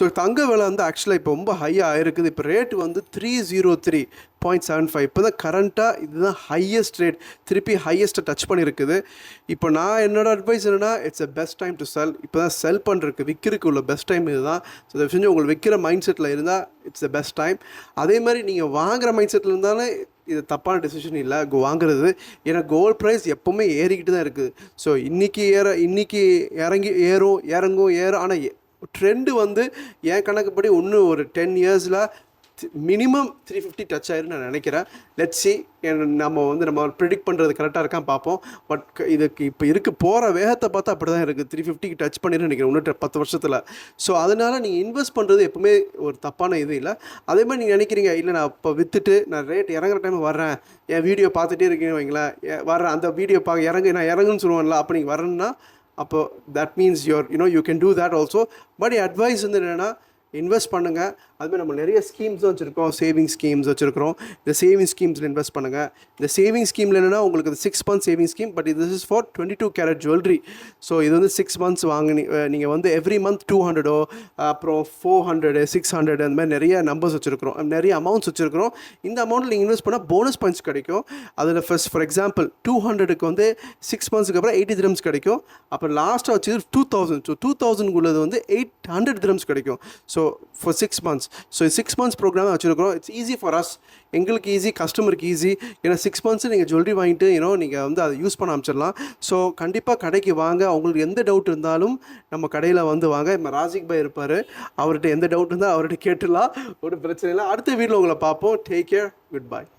So தங்க விலை வந்து ஆக்சுவலாக இப்போ ரொம்ப ஹையாக ஆயிருக்குது இப்போ ரேட் வந்து three zero three point seven five இப்போ தான் கரண்ட்டாக இதுதான் ஹையஸ்ட் ரேட் திருப்பி ஹையஸ்ட்டை டச் பண்ணியிருக்குது இப்போ நான் என்னோட அட்வைஸ் என்னென்னா it's a best time to sell இப்போ தான் செல் பண்ணுறதுக்கு விற்கிறதுக்கு உள்ள பெஸ்ட் டைம் இதுதான். ஸோ தயவு செஞ்சு உங்களுக்கு விற்கிற மைண்ட் செட்டில் இருந்தால் இட்ஸ் த பெஸ்ட் டைம் அதே மாதிரி நீங்கள் வாங்குகிற மைண்ட் செட்டில் இருந்தாலும் இது தப்பான டெசிஷன் இல்லை. வாங்குறது. ஏன்னா கோல்ட் ப்ரைஸ் எப்போவுமே ஏறிக்கிட்டு தான் இருக்குது. ஸோ இன்றைக்கி ஏற இன்றைக்கி இறங்கி ஏறும் இறங்கும் ஏறும். ஆனால் ட்ரெண்டு வந்து என் கணக்குப்படி இன்னும் ஒரு டென் இயர்ஸில் மினிமம் த்ரீ ஃபிஃப்டி டச் ஆயிருன்னு நான் நினைக்கிறேன். லெட்ஸ் சி நம்ம வந்து நம்ம ப்ரிடிக்ட் பண்ணுறது கரெக்டாக இருக்கான் பார்ப்போம். பட் இதுக்கு இப்போ இருக்க போகிற வேகத்தை பார்த்தா அப்படி தான் இருக்குது த்ரீ ஃபிஃப்டிக்கு டச் பண்ணிடுன்னு நினைக்கிறேன் இன்னும் பத்து வருஷத்தில். ஸோ அதனால் நீங்கள் இன்வெஸ்ட் பண்ணுறது எப்பவுமே ஒரு தப்பான இது இல்லை. அதே மாதிரி நீங்கள் நினைக்கிறீங்க இல்லை நான் இப்போ விற்றுட்டு நான் ரேட் இறங்குற டைம் வர்றேன். என் வீடியோ பார்த்துட்டே இருக்கீங்க வைங்களேன். வர்றேன் அந்த வீடியோ பார்க்க இறங்கு நான் இறங்குன்னு சொல்லுவேன்ல அப்போ நீங்கள் வரேன்னா அப்போ that means your you know you can do that also but advice வந்து என்னென்னா இன்வெஸ்ட் பண்ணுங்கள் அதுமாதிரி நம்ம நிறைய ஸ்கீம்ஸ் வச்சுருக்கோம். சேவிங் ஸ்கீம்ஸ் வச்சுருக்கிறோம். இந்த சேவிங் ஸ்கீம்ஸில் இன்வெஸ்ட் பண்ணுங்கள் இந்த சேவிங் ஸ்கீமில் என்னென்னா உங்களுக்கு six months saving scheme but இது is for twenty two carat jewellery so இது வந்து சிக்ஸ் மந்த்ஸ் வாங்கினி நீங்கள் வந்து எவ்ரி மந்த் டூ ஹண்ட்ரடோ அப்புறம் ஃபோர் ஹண்ட்ரடு சிக்ஸ் ஹண்ட்ரட் அந்த மாதிரி நிறைய நம்பர்ஸ் வச்சுருக்கிறோம். நிறைய அமௌண்ட்ஸ் வச்சுருக்கிறோம். இந்த அமௌண்ட்டில் நீங்கள் இன்வெஸ்ட் பண்ணால் போனஸ் பாயிண்ட்ஸ் கிடைக்கும். அதில் ஃபஸ்ட் ஃபார் எக்ஸாம்பிள் டூ ஹண்ட்ரடுக்கு வந்து சிக்ஸ் மந்த்ஸ்க்கு அப்புறம் எயிட்டி திரம்ஸ் கிடைக்கும். அப்புறம் லாஸ்ட்டாக வச்சு two thousand so two thousand உள்ளது வந்து எயிட் ஹண்ட்ரட் திரம்ஸ் கிடைக்கும். So so for six months so six months programme வச்சுருக்கிறோம். இட்ஸ் ஈஸி ஃபார் அஸ் எங்களுக்கு ஈஸி கஸ்டமருக்கு ஈஸி ஏன்னா சிக்ஸ் மந்த்ஸ் நீங்கள் ஜுவல்லரி வாங்கிட்டு ஏன்னோ நீங்கள் வந்து அதை யூஸ் பண்ண அமைச்சிடலாம் ஸோ கண்டிப்பாக கடைக்கு வாங்க. உங்களுக்கு எந்த டவுட் இருந்தாலும் நம்ம கடையில் வந்து வாங்க. இப்போ ராஜிக் பாய் இருப்பார். அவர்கிட்ட எந்த டவுட் இருந்தால் அவர்கிட்ட கேட்டுடலாம். ஒரு பிரச்சனை இல்லை. அடுத்த வீட்டில் உங்களை பார்ப்போம். டேக் கேர் குட் பாய்